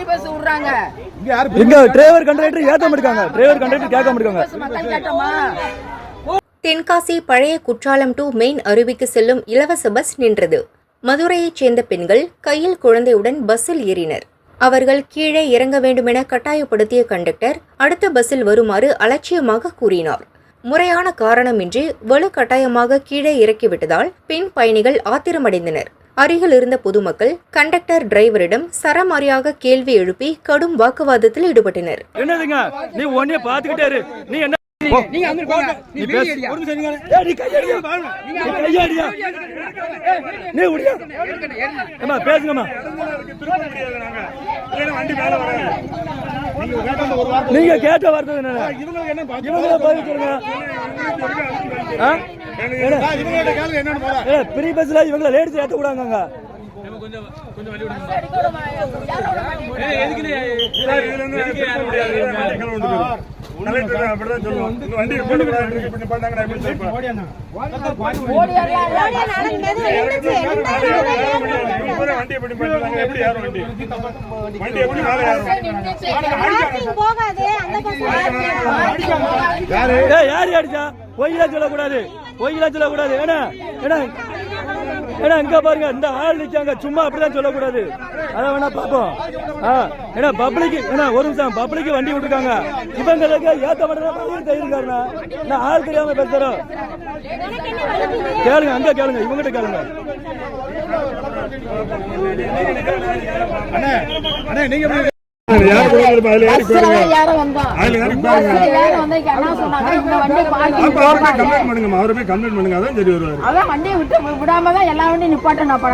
Free bus விடுறாங்க. இங்க driver conductor ஏத்த மாட்டாங்க டிரைவர் கண்டக்டர் கேட்க மாட்டாங்க பஸ் மக்கள் கேட்டோமா? தென்காசி பழைய குற்றாலம் டு மெயின் அருவிக்கு செல்லும் இலவச பஸ் நின்றது. மதுரையைச் சேர்ந்த பெண்கள் கையில் குழந்தையுடன் பஸ்ஸில் ஏறினர். அவர்கள் கீழே இறங்க வேண்டுமென கட்டாயப்படுத்திய கண்டக்டர் அடுத்த பஸ்ஸில் வருமாறு அலட்சியமாக கூறினார். முறையான காரணமின்றி வலு கட்டாயமாக கீழே இறக்கிவிட்டதால் பெண் பயணிகள் ஆத்திரமடைந்தனர். அருகில் இருந்த பொதுமக்கள் கண்டக்டர் டிரைவரிடம் சரமாரியாக கேள்வி எழுப்பி கடும் வாக்குவாதத்தில் ஈடுபட்டனர். என்ன நீங்க கேட்ட வார்த்தை என்ன இவங்கள பதில் சொல்லுங்க ஃப்ரீ பஸ்ல இவங்கள லேடிஸ் ஏத்த கூடாங்க யாரு அடிச்சா? பொய்யா சொல்லக்கூடாது. பொய்யா சொல்லக்கூடாது. ஏன்னா ஏன்னா ஏன்னா இங்க பாருங்க இந்த ஆள் நிக்காங்க சும்மா அப்படிதான் சொல்லக்கூடாது. அதை வேணா பார்ப்போம். ஆ ஏன்னா பப்ளிக் ஏன்னா ஒரு நிமிஷம் பப்ளிக் வண்டி விட்டுருக்காங்க. இவங்களுக்கு ஏத்த மாட்டேன் தெரியுங்காரனா நான் ஆள் தெரியாம பேசுறோம். கேளுங்க அங்க கேளுங்க இவங்கிட்ட கேளுங்க. பஸ்ல அண்ணே நீங்க வந்தோம் பஸ்ல யாரும் வந்து. என்ன சொன்னாங்க? இந்த வண்டி பார்க்கிங் கம்ப்ளைண்ட் பண்ணுங்க. அவரை போய் கம்ப்ளைண்ட் பண்ணுங்க. அதான் சரி வருவாரு. அதான் வண்டியை விட்டு விடாம தான் எல்லா வண்டியும் நிப்பாட்டணும் அப்ப